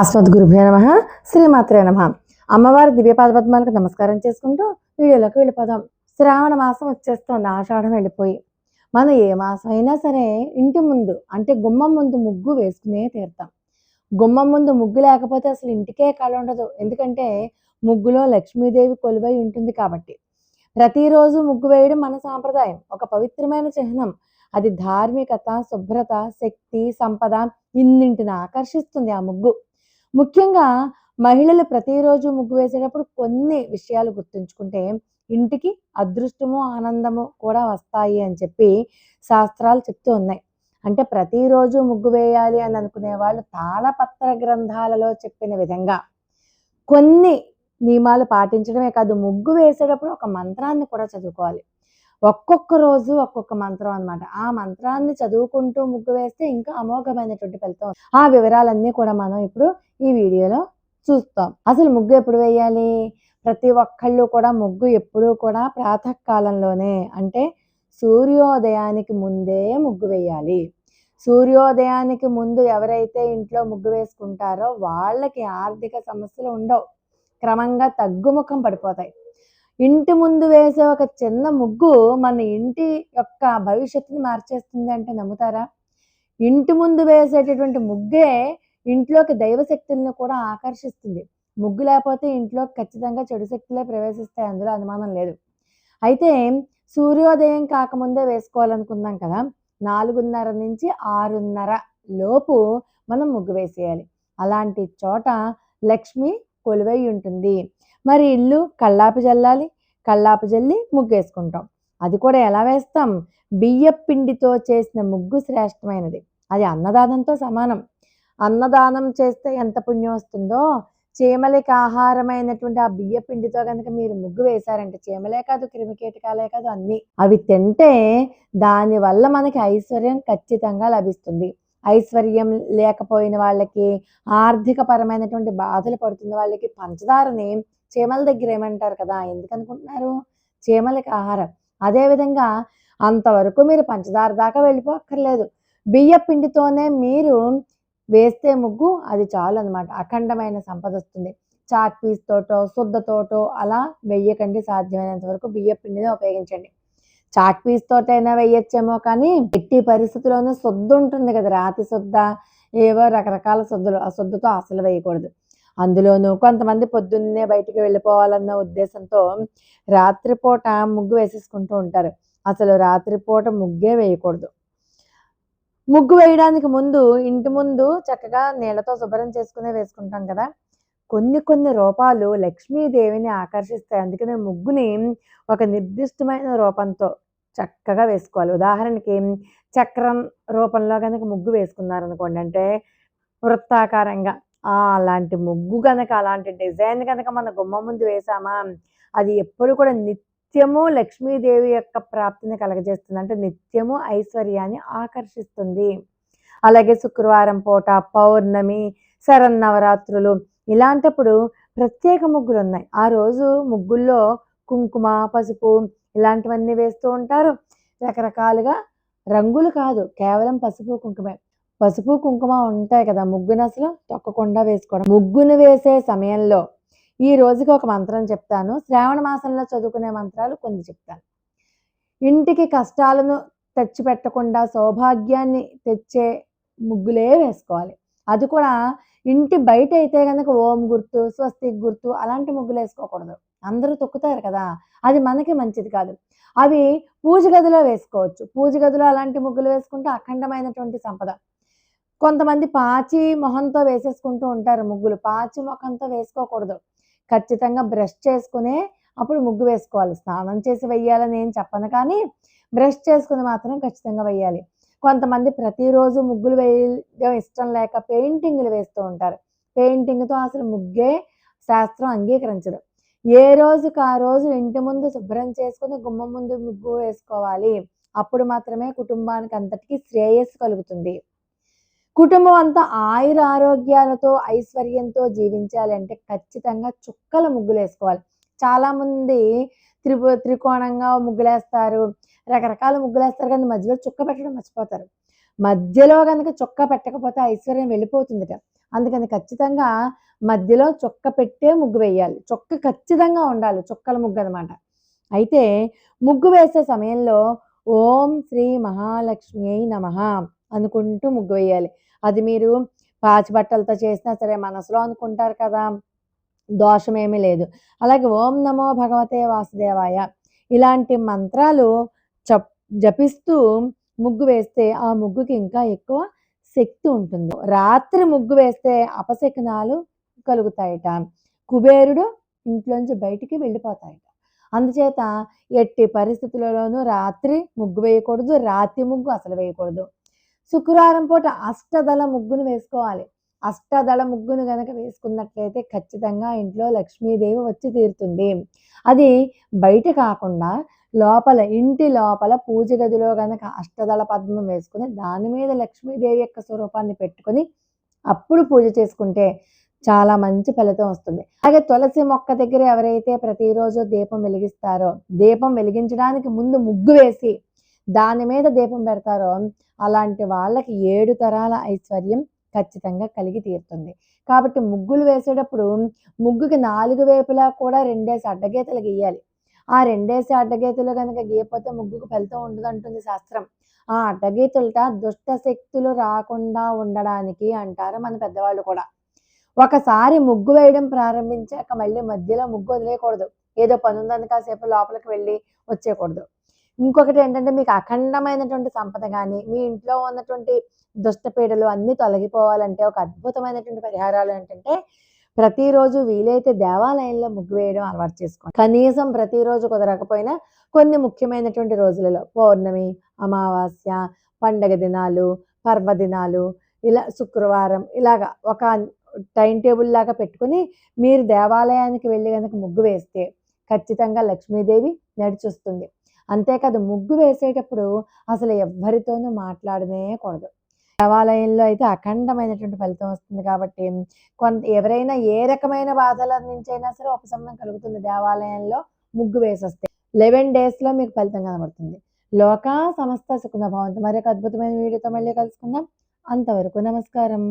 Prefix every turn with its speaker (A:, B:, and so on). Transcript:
A: అస్మద్గురుభ్యో నమ. శ్రీమాత్రే నమ. అమ్మవారి దివ్యపాద పద్మాలకు నమస్కారం చేసుకుంటూ వీడియోలోకి వెళ్ళిపోదాం. శ్రావణ మాసం వచ్చేస్తుంది. ఆషాఢం వెళ్ళిపోయి మనం ఏ మాసం అయినా సరే ఇంటి ముందు అంటే గుమ్మం ముందు ముగ్గు వేసుకునే తీరుతాం గుమ్మం ముందు ముగ్గు లేకపోతే అసలు ఇంటికే కళ ఉండదు. ఎందుకంటే ముగ్గులో లక్ష్మీదేవి కొలువై ఉంటుంది కాబట్టి. ప్రతిరోజు ముగ్గు వేయడం మన సాంప్రదాయం. ఒక పవిత్రమైన చిహ్నం. అది ధార్మికత శుభ్రత శక్తి సంపద ఇన్నింటిని ఆకర్షిస్తుంది ఆ ముగ్గు. ముఖ్యంగా మహిళలు ప్రతిరోజు ముగ్గు వేసేటప్పుడు కొన్ని విషయాలు గుర్తుంచుకుంటే ఇంటికి అదృష్టము ఆనందము కూడా వస్తాయి అని చెప్పి శాస్త్రాలు చెప్తూ ఉన్నాయి. అంటే ప్రతిరోజు ముగ్గు వేయాలి అని అనుకునే వాళ్ళు తాళపత్ర గ్రంథాలలో చెప్పిన విధంగా కొన్ని నియమాలు పాటించడమే కాదు ముగ్గు వేసేటప్పుడు ఒక మంత్రాన్ని కూడా చదువుకోవాలి. ఒక్కొక్క రోజు ఒక్కొక్క మంత్రం అనమాట ఆ మంత్రాన్ని చదువుకుంటూ ముగ్గు వేస్తే ఇంకా అమోఘమైనటువంటి ఫలితం ఆ వివరాలన్నీ కూడా మనం ఇప్పుడు ఈ వీడియోలో చూస్తాం. అసలు ముగ్గు ఎప్పుడు వేయాలి? ప్రతి ఒక్కళ్ళు కూడా ముగ్గు ఎప్పుడూ కూడా ప్రాతకాలంలోనే అంటే సూర్యోదయానికి ముందే ముగ్గు వేయాలి. సూర్యోదయానికి ముందు ఎవరైతే ఇంట్లో ముగ్గు వేసుకుంటారో వాళ్ళకి ఆర్థిక సమస్యలు ఉండవు. క్రమంగా తగ్గుముఖం పడిపోతాయి. ఇంటి ముందు వేసే ఒక చిన్న ముగ్గు మన ఇంటి యొక్క భవిష్యత్తుని మార్చేస్తుంది అంటే నమ్ముతారా? ఇంటి ముందు వేసేటటువంటి ముగ్గే ఇంట్లోకి దైవశక్తుల్ని కూడా ఆకర్షిస్తుంది. ముగ్గు లేకపోతే ఇంట్లో ఖచ్చితంగా చెడు శక్తులే ప్రవేశిస్తాయి. అందులో అనుమానం లేదు. అయితే సూర్యోదయం కాకముందే వేసుకోవాలనుకున్నాం కదా? నాలుగున్నర నుంచి ఆరున్నర లోపు మనం ముగ్గు వేసేయాలి. అలాంటి చోట లక్ష్మి కొలువై ఉంటుంది. మరి ఇల్లు కల్లాపు జల్లాలి కల్లాపు జల్లి ముగ్గు వేసుకుంటాం అది కూడా ఎలా వేస్తాం? బియ్య పిండితో చేసిన ముగ్గు శ్రేష్టమైనది. అది అన్నదానంతో సమానం. అన్నదానం చేస్తే ఎంత పుణ్యం వస్తుందో? చీమలకి ఆహారమైనటువంటి ఆ బియ్య పిండితో కనుక మీరు ముగ్గు వేశారంటే చీమలే కాదు క్రిమికీటకాలే కాదు అన్ని. అవి తింటే దానివల్ల మనకి ఐశ్వర్యం ఖచ్చితంగా లభిస్తుంది. ఐశ్వర్యం లేకపోయిన వాళ్ళకి ఆర్థిక పరమైనటువంటి బాధలు పడుతున్న వాళ్ళకి పంచదారని చీమల దగ్గర ఏమంటారు కదా ఎందుకు అనుకుంటున్నారు చీమలకి ఆహారం. అదేవిధంగా అంతవరకు మీరు పంచదార దాకా వెళ్ళిపోక్కర్లేదు. బియ్య పిండితోనే మీరు వేస్తే ముగ్గు అది చాలు అనమాట అఖండమైన సంపద వస్తుంది. చాక్ పీస్ తోటో శుద్ధతోటో అలా వెయ్యకండి సాధ్యమైనంత వరకు బియ్య పిండిని ఉపయోగించండి. చాక్ పీస్ తోటైనా వేయచ్చేమో కానీ ఎట్టి పరిస్థితుల్లోనూ శుద్ధ ఉంటుంది కదా రాతి శుద్ధ ఏవో రకరకాల శుద్ధలు ఆ శుద్ధతో అసలు వేయకూడదు. అందులోనూ కొంతమంది పొద్దున్నే బయటికి వెళ్ళిపోవాలన్న ఉద్దేశంతో రాత్రిపూట ముగ్గు వేసేసుకుంటూ ఉంటారు. అసలు రాత్రిపూట ముగ్గే వేయకూడదు. ముగ్గు వేయడానికి ముందు ఇంటి ముందు చక్కగా నీళ్ళతో శుభ్రం చేసుకునే వేసుకుంటాం కదా. కొన్ని కొన్ని రూపాలు లక్ష్మీదేవిని ఆకర్షిస్తాయి. అందుకనే ముగ్గుని ఒక నిర్దిష్టమైన రూపంతో చక్కగా వేసుకోవాలి. ఉదాహరణకి చక్రం రూపంలో కనుక ముగ్గు వేసుకున్నారనుకోండి అంటే వృత్తాకారంగా అలాంటి ముగ్గు కనుక అలాంటి డిజైన్ కనుక మన గుమ్మ ముందు వేసామా అది ఎప్పుడు కూడా నిత్యము లక్ష్మీదేవి యొక్క ప్రాప్తిని కలగజేస్తుంది. అంటే నిత్యము ఐశ్వర్యాన్ని ఆకర్షిస్తుంది. అలాగే శుక్రవారం పూట పౌర్ణమి శరన్నవరాత్రులు ఇలాంటప్పుడు ప్రత్యేక ముగ్గులు ఉన్నాయి ఆ రోజు ముగ్గుల్లో కుంకుమ పసుపు ఇలాంటివన్నీ వేస్తూ ఉంటారు. రకరకాలుగా రంగులు కాదు కేవలం పసుపు కుంకుమే. పసుపు కుంకుమ ఉంటాయి కదా ముగ్గును అసలు తొక్కకుండా వేసుకోవడం. ముగ్గును వేసే సమయంలో ఈ రోజుకి ఒక మంత్రం చెప్తాను. శ్రావణ మాసంలో చదువుకునే మంత్రాలు కొన్ని చెప్తాను. ఇంటికి కష్టాలను తెచ్చిపెట్టకుండా సౌభాగ్యాన్ని తెచ్చే ముగ్గులే వేసుకోవాలి. అది కూడా ఇంటి బయట అయితే కనుక ఓం గుర్తు స్వస్తిక్ గుర్తు అలాంటి ముగ్గులు వేసుకోకూడదు. అందరూ తొక్కుతారు కదా అది మనకి మంచిది కాదు. అవి పూజ గదిలో వేసుకోవచ్చు. పూజ గదిలో అలాంటి ముగ్గులు వేసుకుంటే అఖండమైనటువంటి సంపద. కొంతమంది పాచి మొహంతో వేసేసుకుంటూ ఉంటారు ముగ్గులు. పాచి ముఖంతో వేసుకోకూడదు. ఖచ్చితంగా బ్రష్ చేసుకునే అప్పుడు ముగ్గు వేసుకోవాలి. స్నానం చేసి వెయ్యాలని ఏం చెప్పను కానీ బ్రష్ చేసుకుని మాత్రం ఖచ్చితంగా వెయ్యాలి. కొంతమంది ప్రతిరోజు ముగ్గులు వేయడం ఇష్టం లేక పెయింటింగ్లు వేస్తూ ఉంటారు. పెయింటింగ్తో అసలు ముగ్గే శాస్త్రం అంగీకరించదు. ఏ రోజుకి ఆ రోజు ఇంటి ముందు శుభ్రం చేసుకుని గుమ్మం ముందు ముగ్గు వేసుకోవాలి. అప్పుడు మాత్రమే కుటుంబానికి అంతటికీ శ్రేయస్సు కలుగుతుంది. కుటుంబం అంతా ఆయుర ఆరోగ్యాలతో ఐశ్వర్యంతో జీవించాలి అంటే ఖచ్చితంగా చుక్కల ముగ్గులు వేసుకోవాలి చాలామంది త్రిపు త్రికోణంగా ముగ్గులేస్తారు రకరకాల ముగ్గులేస్తారు కానీ మధ్యలో చుక్క పెట్టడం మర్చిపోతారు. మధ్యలో కనుక చుక్క పెట్టకపోతే ఐశ్వర్యం వెళ్ళిపోతుందిట. అందుకని ఖచ్చితంగా మధ్యలో చొక్క పెట్టే ముగ్గు వేయాలి. చొక్క ఖచ్చితంగా ఉండాలి చుక్కల ముగ్గు అనమాట అయితే ముగ్గు వేసే సమయంలో ఓం శ్రీ మహాలక్ష్మి అయి నమ అనుకుంటూ ముగ్గు వేయాలి. అది మీరు పాచి బట్టలతో చేసినా సరే మనసులో అనుకుంటారు కదా. దోషమేమీ లేదు. అలాగే ఓం నమో భగవతే వాసుదేవాయ ఇలాంటి మంత్రాలు చప్ జపిస్తూ ముగ్గు వేస్తే ఆ ముగ్గుకి ఇంకా ఎక్కువ శక్తి ఉంటుంది. రాత్రి ముగ్గు వేస్తే అపశకునాలు కలుగుతాయట. కుబేరుడు ఇంట్లోంచి బయటికి వెళ్ళిపోతాయట. అందుచేత ఎట్టి పరిస్థితులలోనూ రాత్రి ముగ్గు వేయకూడదు. రాత్రి ముగ్గు అసలు వేయకూడదు. శుక్రవారం పూట అష్టదళ ముగ్గును వేసుకోవాలి. అష్టదళ ముగ్గును కనుక వేసుకున్నట్లయితే ఖచ్చితంగా ఇంట్లో లక్ష్మీదేవి వచ్చి తీరుతుంది. అది బయట కాకుండా లోపల ఇంటి లోపల పూజ గదిలో కనుక అష్టదళ పద్మం వేసుకుని దాని మీద లక్ష్మీదేవి యొక్క స్వరూపాన్ని పెట్టుకొని అప్పుడు పూజ చేసుకుంటే చాలా మంచి ఫలితం వస్తుంది. అలాగే తులసి మొక్క దగ్గర ఎవరైతే ప్రతిరోజు దీపం వెలిగిస్తారో దీపం వెలిగించడానికి ముందు ముగ్గు వేసి దాని మీద దీపం పెడతారో అలాంటి వాళ్ళకి ఏడు తరాల ఐశ్వర్యం ఖచ్చితంగా కలిగి తీరుతుంది. కాబట్టి ముగ్గులు వేసేటప్పుడు ముగ్గుకి నాలుగు వైపులా కూడా రెండేసి అడ్డగీతలు గీయాలి. ఆ రెండేసి అడ్డగీతలు కనుక గీయపోతే ముగ్గుకు ఫలితం ఉండదు అంటుంది శాస్త్రం. ఆ అడ్డగీతలట దుష్ట శక్తులు రాకుండా ఉండడానికి అంటారు మన పెద్దవాళ్ళు కూడా. ఒకసారి ముగ్గు వేయడం ప్రారంభించాక మళ్ళీ మధ్యలో ముగ్గు వదిలేయకూడదు. ఏదో పని ఉందని కాసేపు లోపలికి వెళ్ళి వచ్చేయకూడదు. ఇంకొకటి ఏంటంటే మీకు అఖండమైనటువంటి సంపద కానీ మీ ఇంట్లో ఉన్నటువంటి దుష్టపీడలు అన్నీ తొలగిపోవాలంటే ఒక అద్భుతమైనటువంటి పరిహారాలు ఏంటంటే ప్రతిరోజు వీలైతే దేవాలయంలో ముగ్గు వేయడం అలవాటు చేసుకోండి. కనీసం ప్రతిరోజు కుదరకపోయినా కొన్ని ముఖ్యమైనటువంటి రోజులలో పౌర్ణమి అమావాస్య పండగ దినాలు పర్వదినాలు ఇలా శుక్రవారం ఇలాగా ఒక టైం టేబుల్ లాగా పెట్టుకుని మీరు దేవాలయానికి వెళ్ళి కనుక ముగ్గు వేస్తే ఖచ్చితంగా లక్ష్మీదేవి నడిచొస్తుంది. అంతేకాదు ముగ్గు వేసేటప్పుడు అసలు ఎవ్వరితోనూ మాట్లాడనే కూడదు. దేవాలయంలో అయితే అఖండమైనటువంటి ఫలితం వస్తుంది కాబట్టి కొంత ఎవరైనా ఏ రకమైన బాధల నుంచి అయినా సరే ఉపశమనం కలుగుతుంది దేవాలయంలో ముగ్గు వేసేస్తే. లెవెన్ డేస్లో మీకు ఫలితం కనబడుతుంది. లోక సమస్త సుఖన భవంతు మరొక అద్భుతమైన వీడియోతో మళ్ళీ కలుసుకుందాం. అంతవరకు నమస్కారం.